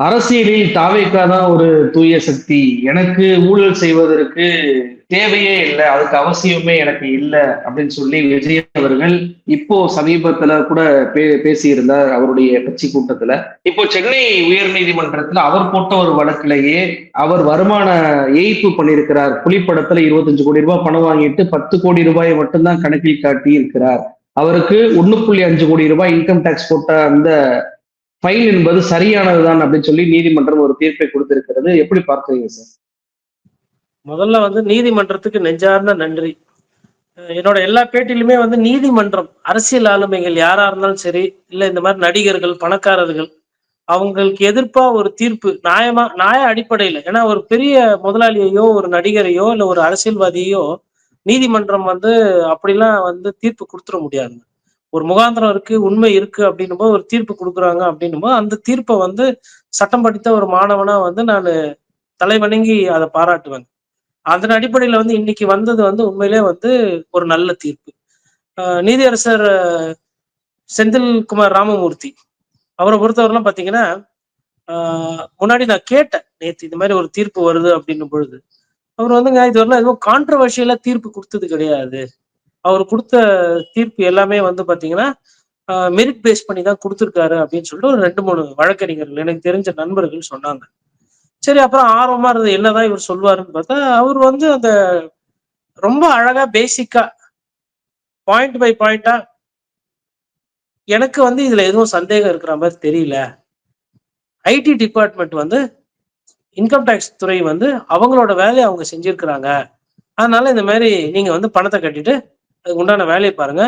அரசியலில் தாவேக்கா தான் ஒரு தூய சக்தி. எனக்கு ஊழல் செய்வதற்கு தேவையே இல்லை அதுக்கு அவசியமே எனக்கு இல்லை அப்படின்னு சொல்லி விஜய் அவர்கள் இப்போ சமீபத்துல கூட பே பேசியிருந்தார் அவருடைய கட்சி கூட்டத்துல. இப்போ சென்னை உயர் நீதிமன்றத்துல அவர் போட்ட ஒரு வழக்கிலேயே அவர் வருமான ஏய்ப்பு பண்ணியிருக்கிறார். புலிப்படத்துல இருபத்தஞ்சு கோடி ரூபாய் பணம் வாங்கிட்டு பத்து கோடி ரூபாயை மட்டும்தான் கணக்கில் காட்டி இருக்கிறார் அவருக்கு ஒன்னு புள்ளி அஞ்சு கோடி ரூபாய் இன்கம் டேக்ஸ் போட்ட அந்த ஃபைன் என்பது சரியானதுதான் அப்படின்னு சொல்லி நீதிமன்றம் ஒரு தீர்ப்பை கொடுத்திருக்கிறது. எப்படி பார்க்குறீங்க சார்? முதல்ல வந்து நீதிமன்றத்துக்கு நெஞ்சார்ந்த நன்றி. என்னோட எல்லா பேட்டிலுமே வந்து நீதிமன்றம் அரசியல் ஆளுமைகள் யாரா இருந்தாலும் சரி இல்ல இந்த மாதிரி நடிகர்கள் பணக்காரர்கள் அவங்களுக்கு எதிர்ப்பா ஒரு தீர்ப்பு நியாயமா நியாய அடிப்படையில ஏன்னா ஒரு பெரிய முதலாளியையோ ஒரு நடிகரையோ இல்ல ஒரு அரசியல்வாதியையோ நீதிமன்றம் வந்து அப்படிலாம் வந்து தீர்ப்பு கொடுத்துட முடியாது. ஒரு முகாந்திரம் இருக்கு உண்மை இருக்கு அப்படின்னும் போது ஒரு தீர்ப்பு கொடுக்குறாங்க அப்படின்னும் போது அந்த தீர்ப்பை வந்து சட்டம் படித்த ஒரு மாணவனா வந்து நான் தலைவணங்கி அதை பாராட்டுவேன். அதன் அடிப்படையில வந்து இன்னைக்கு வந்தது வந்து உண்மையிலே வந்து ஒரு நல்ல தீர்ப்பு. ஆஹ் நீதியரசர் செந்தில்குமார் ராமமூர்த்தி அவரை பொறுத்தவரைலாம் பாத்தீங்கன்னா ஆஹ், முன்னாடி நான் கேட்டேன் நேத்து இந்த மாதிரி ஒரு தீர்ப்பு வருது அப்படின்னும் பொழுது. அவர் வந்துங்க இதுவரெல்லாம் வரலாம் எதுவும் கான்ட்ரவர்ஷியலாக தீர்ப்பு கொடுத்தது கிடையாது. அவர் கொடுத்த தீர்ப்பு எல்லாமே வந்து பாத்தீங்கன்னா மெரிட் பேஸ் பண்ணி தான் கொடுத்துருக்காரு அப்படின்னு சொல்லிட்டு ஒரு ரெண்டு மூணு வழக்கறிஞர்கள் எனக்கு தெரிஞ்ச நண்பர்கள் சொன்னாங்க. சரி அப்புறம் ஆர்வமா இருந்தது என்னதான் இவர் சொல்வாருன்னு பார்த்தா அவர் வந்து அந்த ரொம்ப அழகா பேசிக்கா பாயிண்ட் பை பாயிண்டா எனக்கு வந்து இதுல எதுவும் சந்தேகம் இருக்கிற மாதிரி தெரியல. ஐடி டிபார்ட்மெண்ட் வந்து இன்கம் டேக்ஸ் துறை வந்து அவங்களோட வேலையை அவங்க செஞ்சிருக்கிறாங்க. அதனால இந்த மாதிரி நீங்க வந்து பணத்தை கட்டிட்டு அதுக்கு உண்டான வேலையை பாருங்க.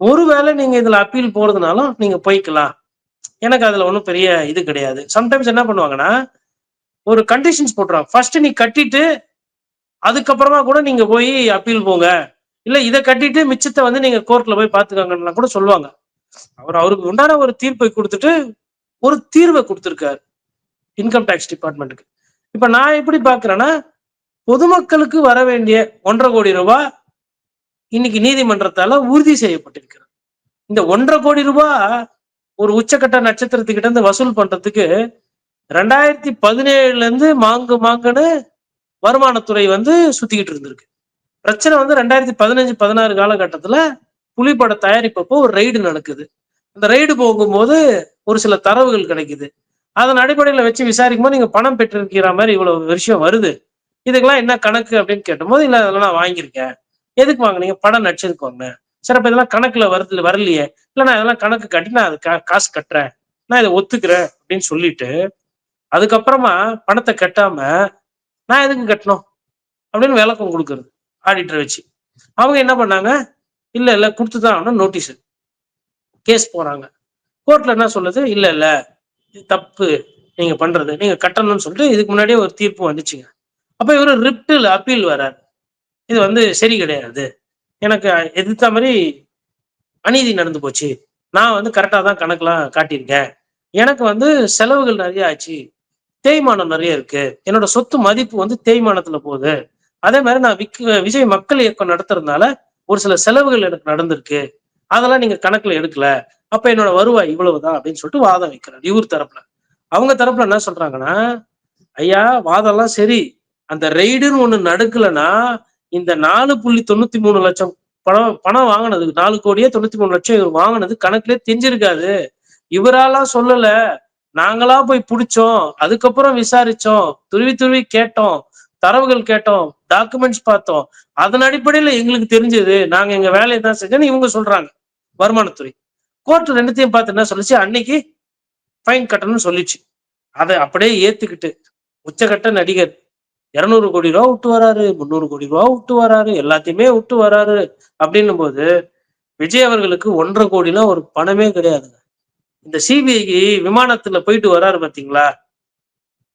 ஒருவேளை நீங்க இதுல அப்பீல் போறதுனாலும் நீங்க போய்க்கலாம். எனக்கு அதுல ஒன்றும் பெரிய இது கிடையாது. சம்டைம்ஸ் என்ன பண்ணுவாங்கன்னா ஒரு கண்டிஷன்ஸ் போட்டுருவாங்க. ஃபர்ஸ்ட் நீ கட்டிட்டு அதுக்கப்புறமா கூட நீங்க போய் அப்பீல் போங்க. இல்ல இதை கட்டிட்டு மிச்சத்தை வந்து நீங்க கோர்ட்ல போய் பாத்துக்காங்கன்னா கூட சொல்லுவாங்க. அவர் அவருக்கு உண்டான ஒரு தீர்ப்பை கொடுத்துட்டு ஒரு தீர்வை கொடுத்துருக்காரு. இன்கம் டேக்ஸ் டிபார்ட்மெண்ட்டுக்கு இப்ப நான் எப்படி பாக்குறேன்னா பொதுமக்களுக்கு வர வேண்டிய ஒன்றரை கோடி ரூபாய் இன்னைக்கு நீதிமன்றத்தால உறுதி செய்யப்பட்டிருக்கிறது. இந்த ஒன்றரை கோடி ரூபாய் ஒரு உச்சக்கட்ட நட்சத்திரத்துக்கிட்ட இருந்து வசூல் பண்றதுக்கு ரெண்டாயிரத்தி பதினேழுல இருந்து மாங்கு மாங்குன்னு வருமானத்துறை வந்து சுத்திக்கிட்டு இருந்திருக்கு. பிரச்சனை வந்து ரெண்டாயிரத்தி பதினஞ்சு பதினாறு காலகட்டத்துல புலிப்பட தயாரிப்பப்போ ஒரு ரைடு நடக்குது. அந்த ரைடு போகும்போது ஒரு சில தரவுகள் கிடைக்குது. அதன் அடிப்படையில வச்சு விசாரிக்கும் போது நீங்க பணம் பெற்றிருக்கிற மாதிரி இவ்வளவு விஷயம் வருது. இதுக்கெல்லாம் என்ன கணக்கு அப்படின்னு கேட்டபோது இல்ல அதெல்லாம் நான் வாங்கியிருக்கேன். எதுக்கு வாங்குனீங்க? படம் நடிச்சதுக்கு வாங்கினேன் சரி அப்ப இதெல்லாம் கணக்குல வருது வரலையே. இல்ல நான் இதெல்லாம் கணக்கு கட்டி நான் அது கா- காசு கட்டுறேன். நான் இதை ஒத்துக்கிறேன் அப்படின்னு சொல்லிட்டு அதுக்கப்புறமா பணத்தை கட்டாம நான் எதுக்கு கட்டணும்? அப்படின்னு விளக்கம் கொடுக்கறது ஆடிட்டர் வச்சு. அவங்க என்ன பண்ணாங்க? இல்ல இல்ல கொடுத்துதான் ஆகணும் நோட்டீஸ் கேஸ் போறாங்க. கோர்ட்ல என்ன சொல்லுது? இல்ல இல்ல இது தப்பு. நீங்க பண்றது நீங்க கட்டணும்னு சொல்லிட்டு இதுக்கு முன்னாடியே ஒரு தீர்ப்பு வந்துச்சுங்க. அப்ப இவர் ரிப்டில் அப்பீல் வரார் இது வந்து சரி கிடையாது. எனக்கு எதிர்த்த மாதிரி அநீதி நடந்து போச்சு. நான் வந்து கரெக்டாக தான் கணக்கெலாம் காட்டியிருக்கேன். எனக்கு வந்து செலவுகள் நிறைய ஆச்சு. தேய்மானம் நிறைய இருக்கு. என்னோட சொத்து மதிப்பு வந்து தேய்மானத்துல போகுது. அதே மாதிரி நான் விக் விஜய் மக்கள் இயக்கம் நடத்துறதுனால ஒரு சில செலவுகள் எனக்கு நடந்திருக்கு. அதெல்லாம் நீங்க கணக்குல எடுக்கல. அப்ப என்னோட வருவாய் இவ்வளவுதான் அப்படின்னு சொல்லிட்டு வாதம் வைக்கிறார் இவர் தரப்புல. அவங்க தரப்புல என்ன சொல்றாங்கன்னா ஐயா வாதம்லாம் சரி. அந்த ரெய்டுன்னு ஒண்ணு நடக்கலன்னா இந்த நாலு புள்ளி தொண்ணூத்தி மூணு லட்சம் பணம் பணம் வாங்கினது நாலு கோடியே தொண்ணூத்தி மூணு லட்சம் இவர் வாங்கினது கணக்குலயே தெரிஞ்சிருக்காது. இவராலாம் சொல்லல. நாங்களா போய் பிடிச்சோம் அதுக்கப்புறம் விசாரிச்சோம் துருவி துருவி கேட்டோம் தரவுகள் கேட்டோம் டாக்குமெண்ட்ஸ் பார்த்தோம். அதன் அடிப்படையில எங்களுக்கு தெரிஞ்சது நாங்க எங்க வேலையை தான் செஞ்சோன்னு இவங்க சொல்றாங்க வருமானத்துறை. கோர்ட் ரெண்டுத்தையும் பார்த்து என்ன சொல்லுச்சு? அன்னைக்கு ஃபைன் கட்டணும்னு சொல்லிச்சு. அதை அப்படியே ஏத்துக்கிட்டு உச்சகட்ட நடிகர் இரநூறு கோடி ரூபா விட்டு வராரு முந்நூறு கோடி ரூபா விட்டு வராரு எல்லாத்தையுமே விட்டு வராரு அப்படின்னும் போது விஜய் அவர்களுக்கு ஒன்றரை கோடிலாம் ஒரு பணமே கிடையாதுங்க. இந்த சிபிஐக்கு விமானத்துல போயிட்டு வராரு பாத்தீங்களா?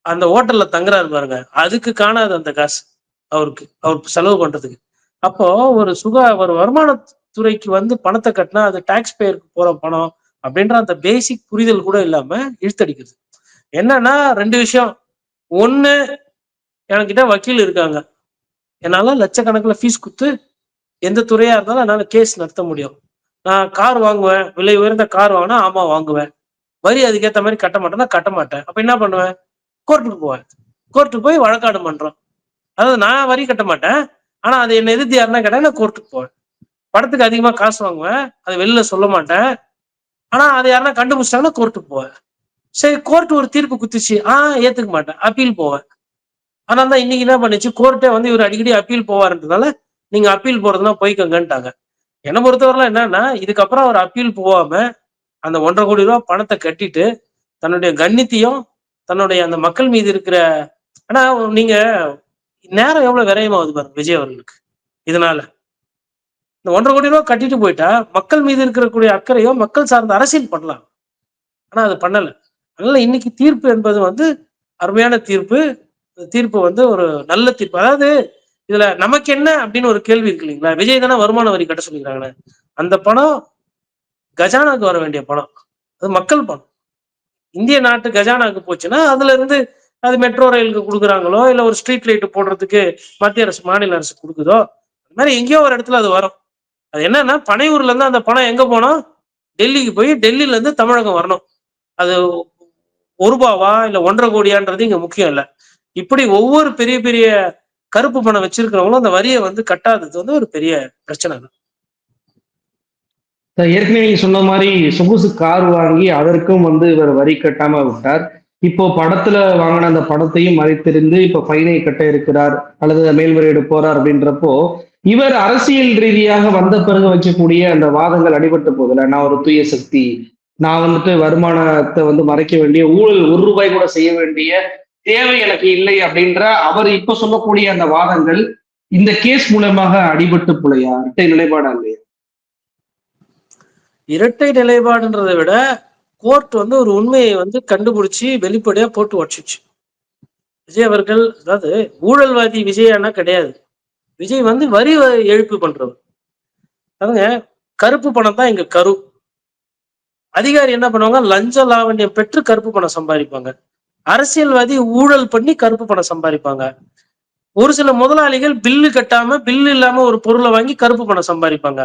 அந்த ஹோட்டல்ல தங்குறாரு பாருங்க. அதுக்கு காணாது அந்த காசு அவருக்கு அவர் செலவு பண்றதுக்கு. அப்போ ஒரு சுகா ஒரு வருமானத்துறைக்கு வந்து பணத்தை கட்டினா அது டாக்ஸ் பேயருக்கு போற பணம் அப்படின்ற அந்த பேசிக் புரிதல் கூட இல்லாம இழுத்தடிக்குது. என்னன்னா ரெண்டு விஷயம். ஒன்னு என்கிட்ட வக்கீல் இருக்காங்க. என்னால் லட்சக்கணக்கில் ஃபீஸ் கொடுத்து எந்த துறையாக இருந்தாலும் என்னால் கேஸ் நடத்த முடியும். நான் கார் வாங்குவேன். விலை உயர்ந்த கார் வாங்கினா ஆமாம் வாங்குவேன். வரி அதுக்கேற்ற மாதிரி கட்ட மாட்டேன்னா கட்ட மாட்டேன். அப்போ என்ன பண்ணுவேன்? கோர்ட்டுக்கு போவேன். கோர்ட்டுக்கு போய் வழக்காடு பண்ணுறோம் அதாவது நான் வரி கட்ட மாட்டேன். ஆனால் அது என்னை எதிர்த்து யாருன்னா கேட்டா நான் கோர்ட்டுக்கு போவேன். படத்துக்கு அதிகமாக காசு வாங்குவேன். அதை வெளில சொல்ல மாட்டேன். ஆனால் அதை யாருன்னா கண்டுபிடிச்சிட்டாங்கன்னா கோர்ட்டுக்கு போவேன். சரி கோர்ட் ஒரு தீர்ப்பு குத்துச்சு. ஆ ஏற்றுக்க மாட்டேன். அப்பீல் போவேன். அதனால தான் இன்னைக்கு என்ன பண்ணுச்சு? கோர்ட்டே வந்து இவர் அடிக்கடி அப்பீல் போவாருன்றதுனால நீங்க அப்பீல் போறதுனா போய்க்கங்கன்ட்டாங்க. என்னை பொறுத்தவரைலாம் என்னன்னா இதுக்கப்புறம் அவர் அப்பீல் போகாம அந்த ஒன்றரை கோடி ரூபா பணத்தை கட்டிட்டு தன்னுடைய கண்ணித்தையும் தன்னுடைய அந்த மக்கள் மீது இருக்கிற ஆனா நீங்க நேரம் எவ்வளவு விரயமாகுது பாருங்க விஜய் அவர்களுக்கு. இதனால இந்த ஒன்றரை கோடி ரூபா கட்டிட்டு போயிட்டா மக்கள் மீது இருக்கக்கூடிய அக்கறையோ மக்கள் சார்ந்த அரசியல் பண்ணலாம். ஆனா அது பண்ணல. அதனால இன்னைக்கு தீர்ப்பு என்பது வந்து அருமையான தீர்ப்பு. தீர்ப்பு வந்து ஒரு நல்ல தீர்ப்பு. அதாவது இதுல நமக்கு என்ன அப்படின்னு ஒரு கேள்வி இருக்கு இல்லைங்களா? விஜய் தானே வருமான வரி கட்ட சொல்லிக்கிறாங்களே. அந்த பணம் கஜானாக்கு வர வேண்டிய பணம். அது மக்கள் பணம். இந்திய நாட்டு கஜானாக்கு போச்சுன்னா அதுல இருந்து அது மெட்ரோ ரயிலுக்கு கொடுக்குறாங்களோ இல்ல ஒரு ஸ்ட்ரீட் லைட் போடுறதுக்கு மத்திய அரசு மாநில அரசு கொடுக்குதோ அது மாதிரி எங்கேயோ ஒரு இடத்துல அது வரும். அது என்னன்னா பனையூர்ல இருந்து அந்த பணம் எங்க போனோம்? டெல்லிக்கு போய் டெல்லியில இருந்து தமிழகம் வரணும். அது ஒரு ரூபாவா இல்ல ஒன்றரை கோடியான்றது இங்க முக்கியம் இல்ல. இப்படி ஒவ்வொரு பெரிய பெரிய கருப்பு பணம் வச்சிருக்கிறவங்களும் அந்த வரியை வந்து கட்டாதது வந்து ஒரு பெரிய பிரச்சனை தான். ஏற்கனவே நீங்க சொன்ன மாதிரி சொகுசு கார் வாங்கி அதற்கும் வந்து இவர் வரி கட்டாம விட்டார். இப்போ படத்துல வாங்கின அந்த படத்தையும் மறைத்திருந்து இப்ப ஃபைனை கட்ட இருக்கிறார் அல்லது மேல்முறையீடு போறார் அப்படின்றப்போ இவர் அரசியல் ரீதியாக வந்த பிறகு வச்சக்கூடிய அந்த வாதங்கள் அடிபட்டு போகுதுல நான் ஒரு தூய சக்தி நான் வந்துட்டு வருமானத்தை வந்து மறைக்க வேண்டிய ஊழல் ஒரு ரூபாய் கூட செய்ய வேண்டிய தேவை எனக்கு இல்லை அப்படின்ற அவர் இப்ப சொல்லக்கூடிய அந்த வாதங்கள் இந்த கேஸ் மூலமாக அடிபட்டு போலையா? இரட்டை நிலைப்பாடா இல்லையா? இரட்டை நிலைப்பாடுன்றதை விட கோர்ட் வந்து ஒரு உண்மையை வந்து கண்டுபிடிச்சு வெளிப்படையா போட்டு உடச்சிச்சு. விஜய் அவர்கள் அதாவது ஊழல்வாதி விஜயானா கிடையாது. விஜய் வந்து வரி எழுப்பு பண்றவர். அதுங்க கருப்பு பணம் தான் இங்க கரு. அதிகாரி என்ன பண்ணுவாங்க? லஞ்ச லாவண்யம் பெற்று கருப்பு பணம் சம்பாதிப்பாங்க. அரசியல்வாதி ஊழல் பண்ணி கருப்பு பணம் சம்பாதிப்பாங்க. ஒரு சில முதலாளிகள் பில்லு கட்டாம பில்லு இல்லாம ஒரு பொருளை வாங்கி கருப்பு பணம் சம்பாதிப்பாங்க.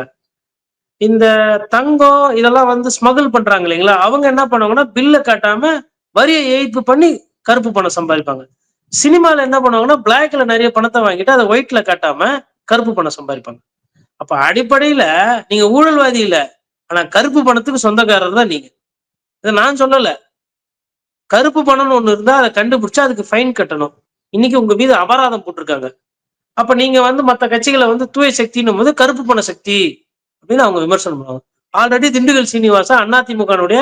இந்த தங்கம் இதெல்லாம் வந்து ஸ்மகிள் பண்றாங்க இல்லைங்களா? அவங்க என்ன பண்ணுவாங்கன்னா பில்லை காட்டாம வரியை ஏய்ப்பு பண்ணி கருப்பு பணம் சம்பாதிப்பாங்க. சினிமால என்ன பண்ணுவாங்கன்னா பிளாக்ல நிறைய பணத்தை வாங்கிட்டு அதை ஒயிட்ல காட்டாம கருப்பு பணம் சம்பாதிப்பாங்க. அப்ப அடிப்படையில நீங்க ஊழல்வாதி இல்ல ஆனா கருப்பு பணத்துக்கு சொந்தக்காரர் தான் நீங்க. இதை நான் சொல்லலை. கருப்பு பணம்னு ஒண்ணு இருந்தா அதை கண்டுபிடிச்சா அதுக்கு ஃபைன் கட்டணும். இன்னைக்கு உங்க மீது அபராதம் போட்டிருக்காங்க. அப்ப நீங்க வந்து மற்ற கட்சிகளை வந்து தூய சக்தின்னும் போது கருப்பு பண சக்தி அப்படின்னு அவங்க விமர்சனம் பண்ணுவாங்க. ஆல்ரெடி திண்டுக்கல் சீனிவாசா அதிமுகனுடைய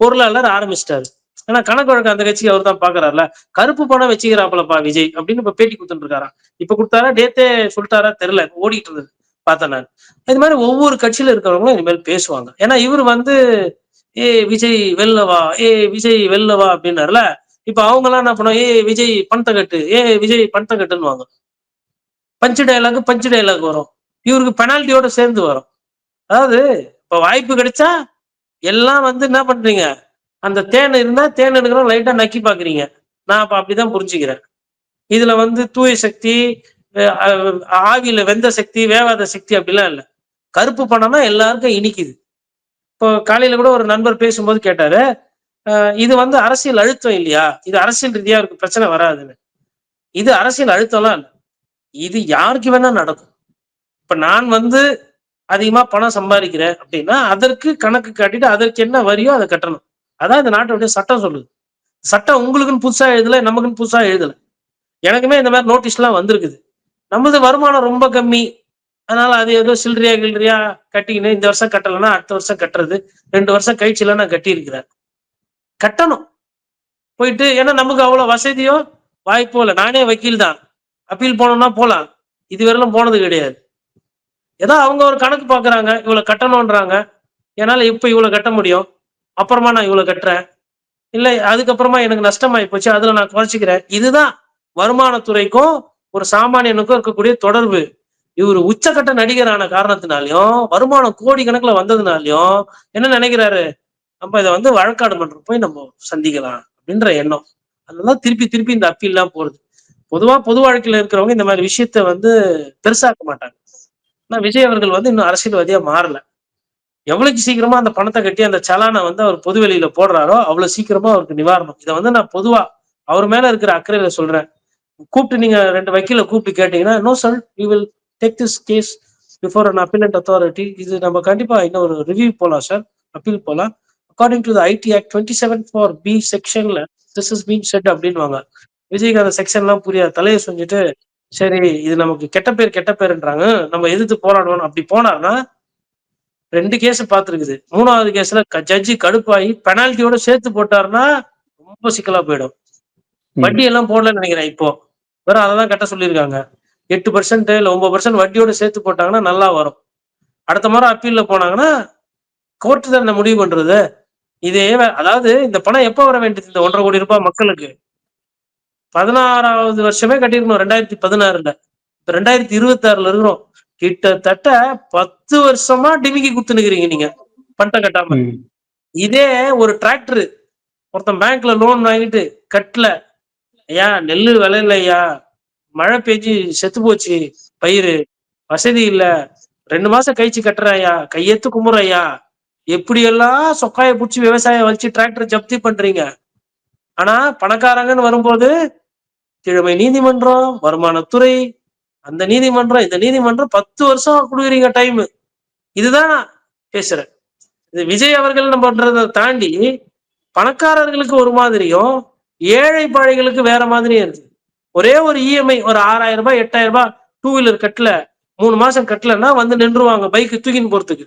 பொருளாளர் ஆரம்பிச்சிட்டாரு. ஏன்னா கணக்கு வழக்கு அந்த கட்சி அவர் தான் பாக்குறாருல. கருப்பு பணம் வச்சுக்கிறாப்புலப்பா விஜய் அப்படின்னு இப்ப பேட்டி கொடுத்துட்டு இருக்காராம் இப்ப கொடுத்தாரா டேத்தே சொல்லிட்டாரா தெரியல. ஓடிட்டு இருந்தது பார்த்தேன் நான். இது மாதிரி ஒவ்வொரு கட்சியில இருக்கிறவங்களும் இனிமேல் பேசுவாங்க. ஏன்னா இவர் வந்து ஏ விஜய் வெல்லவா ஏ விஜய் வெல்லவா அப்படின்னாருல இப்ப அவங்க எல்லாம் என்ன பண்ணுவோம் ஏ விஜய் பணத்தை கட்டு ஏ விஜய் பணத்தை கட்டுன்னு பஞ்சு டைலாக் பஞ்சு டைலாக் வரும். இவருக்கு பெனால்ட்டியோட சேர்ந்து வரும். அதாவது இப்ப வாய்ப்பு கிடைச்சா எல்லாம் வந்து என்ன பண்றீங்க? அந்த தேன் இருந்தா தேன் எடுக்கிறோம் லைட்டா நக்கி பாக்குறீங்க. நான் அப்ப அப்படிதான் புரிஞ்சுக்கிறேன். இதுல வந்து தூய சக்தி ஆவியில வெந்த சக்தி வேவாத சக்தி அப்படிலாம் இல்லை. கருப்பு பணம்னா எல்லாருக்கும் இனிக்குது. இப்போ காலையில கூட ஒரு நண்பர் பேசும்போது கேட்டாரு இது வந்து அரசியல் அழுத்தம் இல்லையா? இது அரசியல் ரீதியா இருக்கு பிரச்சனை வராதுன்னு. இது அரசியல் அழுத்தம்லாம் இல்லை. இது யாருக்கு வேணா நடக்கும். இப்ப நான் வந்து அதிகமா பணம் சம்பாதிக்கிறேன் அப்படின்னா அதற்கு கணக்கு காட்டிட்டு அதற்கு என்ன வரியோ அதை கட்டணும். அதான் இந்த நாட்டுடைய சட்டம் சொல்லுது. சட்டம் உங்களுக்குன்னு புதுசா எழுதல நமக்குன்னு புதுசா எழுதல. எனக்குமே இந்த மாதிரி நோட்டீஸ்லாம் வந்திருக்குது. நமது வருமானம் ரொம்ப கம்மி. அதனால அது ஏதோ சில்லறையா கில்லறையா கட்டிக்கின்னு இந்த வருஷம் கட்டலைன்னா அடுத்த வருஷம் கட்டுறது. ரெண்டு வருஷம் கழிச்சுல நான் கட்டியிருக்கிறேன். கட்டணும். போயிட்டு ஏன்னா நமக்கு அவ்வளோ வசதியோ வாய்ப்போ இல்லை. நானே வக்கீல் தான் அப்பீல் போனோம்னா போகலாம். இதுவரையிலும் போனது கிடையாது. ஏதோ அவங்க ஒரு கணக்கு பார்க்குறாங்க இவ்வளோ கட்டணுன்றாங்க. என்னால் இப்போ இவ்வளோ கட்ட முடியும். அப்புறமா நான் இவ்வளோ கட்டுறேன். இல்லை அதுக்கப்புறமா எனக்கு நஷ்டமாயி போச்சு. அதில் நான் குறைச்சிக்கிறேன். இதுதான் வருமானத்துறைக்கும் ஒரு சாமானியனுக்கும் இருக்கக்கூடிய தொடர்பு. இவர் உச்சக்கட்ட நடிகரான காரணத்தினாலையும் வருமானம் கோடி கணக்குல வந்ததுனாலையும் என்ன நினைக்கிறாரு? நம்ம இதை வந்து வழக்காடு மன்றம் போய் நம்ம சந்திக்கலாம் அப்படின்ற எண்ணம். அதனால திருப்பி திருப்பி இந்த அப்பீல்லாம் போறது. பொதுவா பொது வாழ்க்கையில இருக்கிறவங்க இந்த மாதிரி விஷயத்த வந்து பெருசாக்க மாட்டாங்க. ஆனா விஜய் அவர்கள் வந்து இன்னும் அரசியல்வாதியா மாறல. எவ்வளவுக்கு சீக்கிரமா அந்த பணத்தை கட்டி அந்த சலானை வந்து அவர் பொது வெளியில போடுறாரோ அவ்வளவு சீக்கிரமா அவருக்கு நிவாரணம். இதை வந்து நான் பொதுவா அவர் மேல இருக்கிற அக்கறையில சொல்றேன். கூப்பிட்டு நீங்க ரெண்டு வக்கீல கூப்பிட்டு கேட்டீங்கன்னா no sir we will take this case before an appellant authority இது நம்ம கண்டிப்பா இன்னும் ஒரு ரிவ்யூ போலாம் சார் அப்பீல் போலாம். According to IT act twenty seven four B செக்ஷன்ல திஸ் இஸ் பீன் செட் அப்படின்வாங்க விஜய்க்கு அந்த செக்ஷன்லாம் புரியாது தலையை செஞ்சுட்டு சரி இது நமக்கு கெட்ட பேர் கெட்ட பேருன்றாங்க. நம்ம எதிர்த்து போராடணும் அப்படி போனார்னா ரெண்டு கேஸ் பார்த்துருக்குது. மூணாவது கேஸ்ல ஜட்ஜி கடுப்பாகி பெனால்ட்டியோட சேர்த்து போட்டாருன்னா ரொம்ப சிக்கலா போயிடும். வட்டி எல்லாம் போடலன்னு நினைக்கிறேன் இப்போ. வேற அதை தான் கட்ட சொல்லியிருக்காங்க. எட்டு பர்சன்ட் இல்ல ஒன்பது பர்சன்ட் வட்டியோட சேர்த்து போட்டாங்கன்னா நல்லா வரும். அடுத்த முறை அப்பீல்ல போனாங்கன்னா கோர்ட்டு தான் முடிவு பண்றது? இதே அதாவது இந்த பணம் எப்ப வர வேண்டியது? இந்த ஒன்றரை கோடி ரூபாய் மக்களுக்கு. பதினாறாவது வருஷமே கட்டியிருக்கணும் ரெண்டாயிரத்தி பதினாறுல. இப்ப ரெண்டாயிரத்தி இருபத்தி ஆறுல இருக்கிறோம். கிட்டத்தட்ட பத்து வருஷமா டிமிக்கி குத்துனுக்கிறீங்க நீங்க பணத்தை கட்டாம. இதே ஒரு டிராக்டர் ஒருத்தன் பேங்க்ல லோன் வாங்கிட்டு கட்டல. ஐயா நெல்லு விளையல ஐயா மழை பெஞ்சு செத்து போச்சு பயிர் வசதி இல்ல. ரெண்டு மாசம் கழிச்சு கட்டுறாயா கையெத்து கும்புறையா எப்படியெல்லாம் சொக்காய பிடிச்சி விவசாயம் வச்சு டிராக்டர் ஜப்தி பண்றீங்க? ஆனா பணக்காரங்கன்னு வரும்போது கிழமை நீதிமன்றம் வருமானத்துறை அந்த நீதிமன்றம் இந்த நீதிமன்றம் பத்து வருஷம் கொடுக்குறீங்க டைம் இதுதான் நான் பேசுறேன். இது விஜய் அவர்கள் நம்ம தாண்டி பணக்காரர்களுக்கு ஒரு மாதிரியும் ஏழை பாழைகளுக்கு வேற மாதிரியும் இருக்கு. ஒரே ஒரு இஎம்ஐ ஒரு ஆறாயிரம் ரூபாய் எட்டாயிரம் ரூபாய் டூ வீலர் கட்டல மூணு மாசம் கட்டலன்னா வந்து நின்றுவாங்க பைக் தூக்கின்னு போறதுக்கு.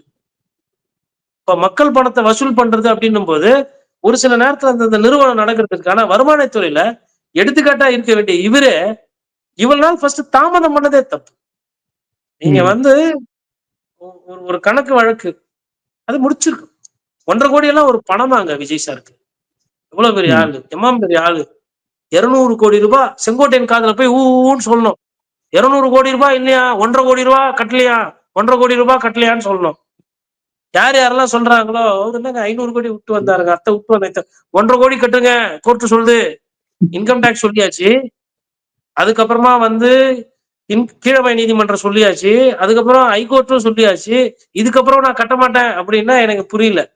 இப்ப மக்கள் பணத்தை வசூல் பண்றது அப்படின்னும் போது ஒரு சில நேரத்துல அந்த நிறுவனம் நடக்கிறதுக்கான வருமானத்துறையில எடுத்துக்காட்டா இருக்க வேண்டிய இவரே இவ்வளவு நாள் ஃபர்ஸ்ட் தாமதம் பண்ணதே தப்பு. நீங்க. வந்து ஒரு ஒரு கணக்கு வழக்கு அது முடிச்சிருக்கு ஒன்றரை கோடி எல்லாம் ஒரு பணமாங்க விஜய் சாருக்கு. எவ்வளவு பெரிய. ஆளு எம்மாம் பெரிய ஆளு. இருநூறு கோடி ரூபாய் செங்கோட்டையன் காதில் போய் ஊன்னு சொல்லணும். இருநூறு கோடி ரூபாய் இல்லையா? ஒன்றரை கோடி ரூபாய் கட்டலையா? ஒன்றரை கோடி ரூபாய் கட்டலையான்னு சொல்லணும். யார் யாரெல்லாம் சொல்றாங்களோ அவர் என்னங்க ஐநூறு கோடி விட்டு வந்தாருங்க அத்தை விட்டு வந்த ஒன்றரை கோடி கட்டுங்க கோர்ட்டு சொல்லுது. இன்கம் டேக்ஸ் சொல்லியாச்சு. அதுக்கப்புறமா வந்து இன் கீழமை நீதிமன்றம் சொல்லியாச்சு. அதுக்கப்புறம் ஹைகோர்ட்டும் சொல்லியாச்சு. இதுக்கப்புறம் நான் கட்ட மாட்டேன் அப்படின்னா எனக்கு புரியல.